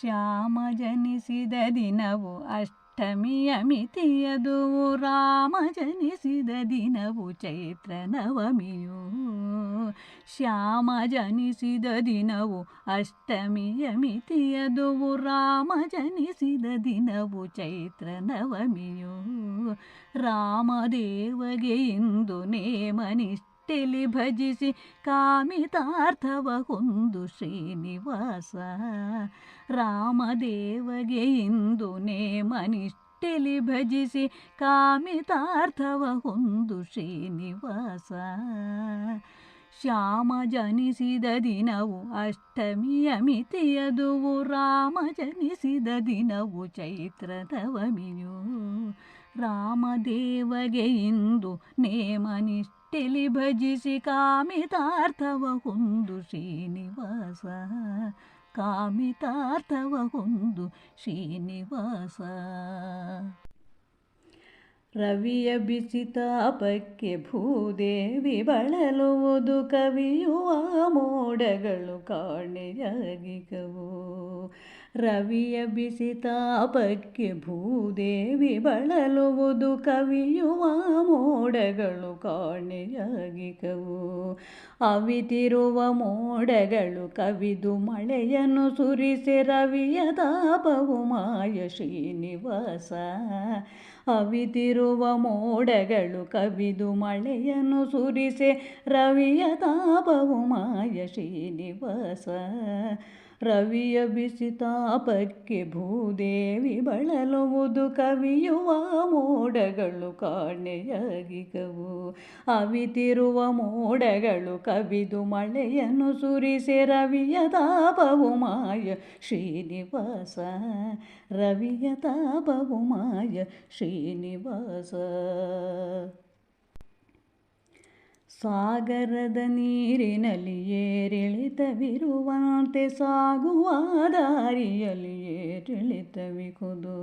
ಶ್ಯಾಮ ಜನಿಸಿದ ದಿನವು ಅಷ್ಟಮಿಯ ಮಿತಿಯದು. ರಾಮ ಜನಿಸಿದ ದಿನವು ಚೈತ್ರ ನವಮಿಯು. ಶ್ಯಾಮ ಜನಿಸಿದ ದಿನವು ಅಷ್ಟಮಿಯ ಮಿತಿಯದು. ರಾಮ ಜನಿಸಿದ ದಿನವು ಚೈತ್ರ ನವಮಿಯು. ರಾಮದೇವಗೆ ಇಂದು ನೇಮನಿಷ್ಠೆಲಿ ಭಜಿಸಿ ಕಾಮಿತಾರ್ಥವ ಹೊಂದು ಶ್ರೀನಿವಾಸ. ರಾಮದೇವಗೆ ಇಂದು ನೇಮನಿಷ್ಠೆಲಿ ಭಜಿಸಿ ಕಾಮಿತಾರ್ಥವ ಹೊಂದು ಶ್ರೀನಿವಾಸ. ಶ್ಯಾಮ ಜನಿಸಿದ ದಿನವು ಅಷ್ಟಮಿಯ ಮಿತಿಯದುವು, ರಾಮ ಜನಿಸಿದ ದಿನವು ಚೈತ್ರ ನವಮಿಯು ರಾಮದೇವಗೆ ಇಂದು ನೇಮನಿಷ್ಠೆಲಿ ಭಜಿಸಿ ಕಾಮಿತಾರ್ಥವ ಹೊಂದು ಶ್ರೀನಿವಾಸ. ಕಾಮಿತಾರ್ಥವ ಹೊಂದು ಶ್ರೀನಿವಾಸ. ರವಿಯ ಬಿಸಿ ತಾಪಕ್ಕೆ ಭೂದೇವಿ ಬಳಲುವುದು ಕವಿಯುವ ಮೋಡಗಳು ಕಾಣೆಯಾಗಿಕವು. ರವಿಯ ಬಿಸಿ ತಾಪಕ್ಕೆ ಭೂದೇವಿ ಬಳಲುವುದು ಕವಿಯುವ ಮೋಡಗಳು ಕಾಣೆಯಾಗಿಕವು. ಅವಿತಿರುವ ಮೋಡಗಳು ಕವಿದು ಮಳೆಯನ್ನು ಸುರಿಸಿ ರವಿಯ ತಾಪವು ಮಾಯ ಶ್ರೀನಿವಾಸ. ಅವಿತಿರುವ ಮೋಡಗಳು ಕವಿದು ಮಳೆಯನ್ನು ಸುರಿಸೆ ರವಿಯ ತಾಪವು ಮಾಯ ಶ್ರೀನಿವಾಸ. ರವಿಯ ಬಿಸಿತಾಪಕ್ಕೆ ಭೂದೇವಿ ಬಳಲುವುದು ಕವಿಯುವ ಮೋಡಗಳು ಕಾಣೆಯಾಗಿಕವು ಅವಿತಿರುವ ಮೋಡಗಳು ಕವಿದು ಮಳೆಯನ್ನು ಸುರಿಸಿ ರವಿಯ ತಾಪವು ಮಾಯ ಶ್ರೀನಿವಾಸ. ರವಿಯ ತಾಪವು ಮಾಯ ಶ್ರೀನಿವಾಸ. ಸಾಗರದ ನೀರಿನಲ್ಲಿ ಏರಿಳಿತವಿರುವಂತೆ ಸಾಗುವ ದಾರಿಯಲ್ಲಿ ಏರಿಳಿತವಿಕುದು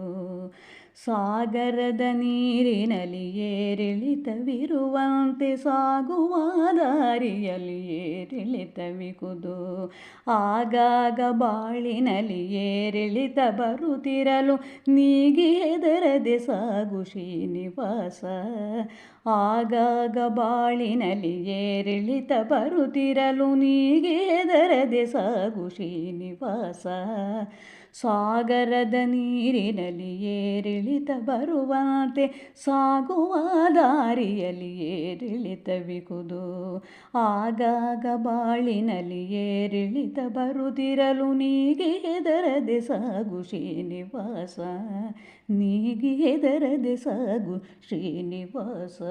ಸಾಗರದ ನೀರಿನಲ್ಲಿ ಏರಿಳಿತವಿರುವಂತೆ ಸಾಗುವ ದಾರಿಯಲ್ಲಿ ಏರಿಳಿತವಿಕುದು ಆಗಾಗ ಬಾಳಿನಲ್ಲಿ ಏರಿಳಿತ ಬರುತ್ತಿರಲು ನೀಗಿ ಹೆದರದೆ ಸಾಗು ಶ್ರೀನಿವಾಸ. ಆಗಾಗ ಬಾಳಿನಲ್ಲಿ ಏರಿಳಿತ ಬರುತ್ತಿರಲು ನೀಗೆ ದರದೆ ಸಾಗು ಶ್ರೀನಿವಾಸ. ಸಾಗರದ ನೀರಿನಲ್ಲಿ ಏರಿಳಿತ ಬರುವಂತೆ, ಸಾಗುವ ದಾರಿಯಲ್ಲಿ ಏರಿಳಿತವಿಕುದು ಆಗಾಗ ಬಾಳಿನಲ್ಲಿ ಏರಿಳಿತ ಬರುತ್ತಿರಲು ನೀಗೆ ಹೆದರದೆ ಸಾಗು ಶ್ರೀನಿವಾಸ, ನೀಗೆ ಹೆದರದೆ ಸಾಗು ಶ್ರೀನಿವಾಸ.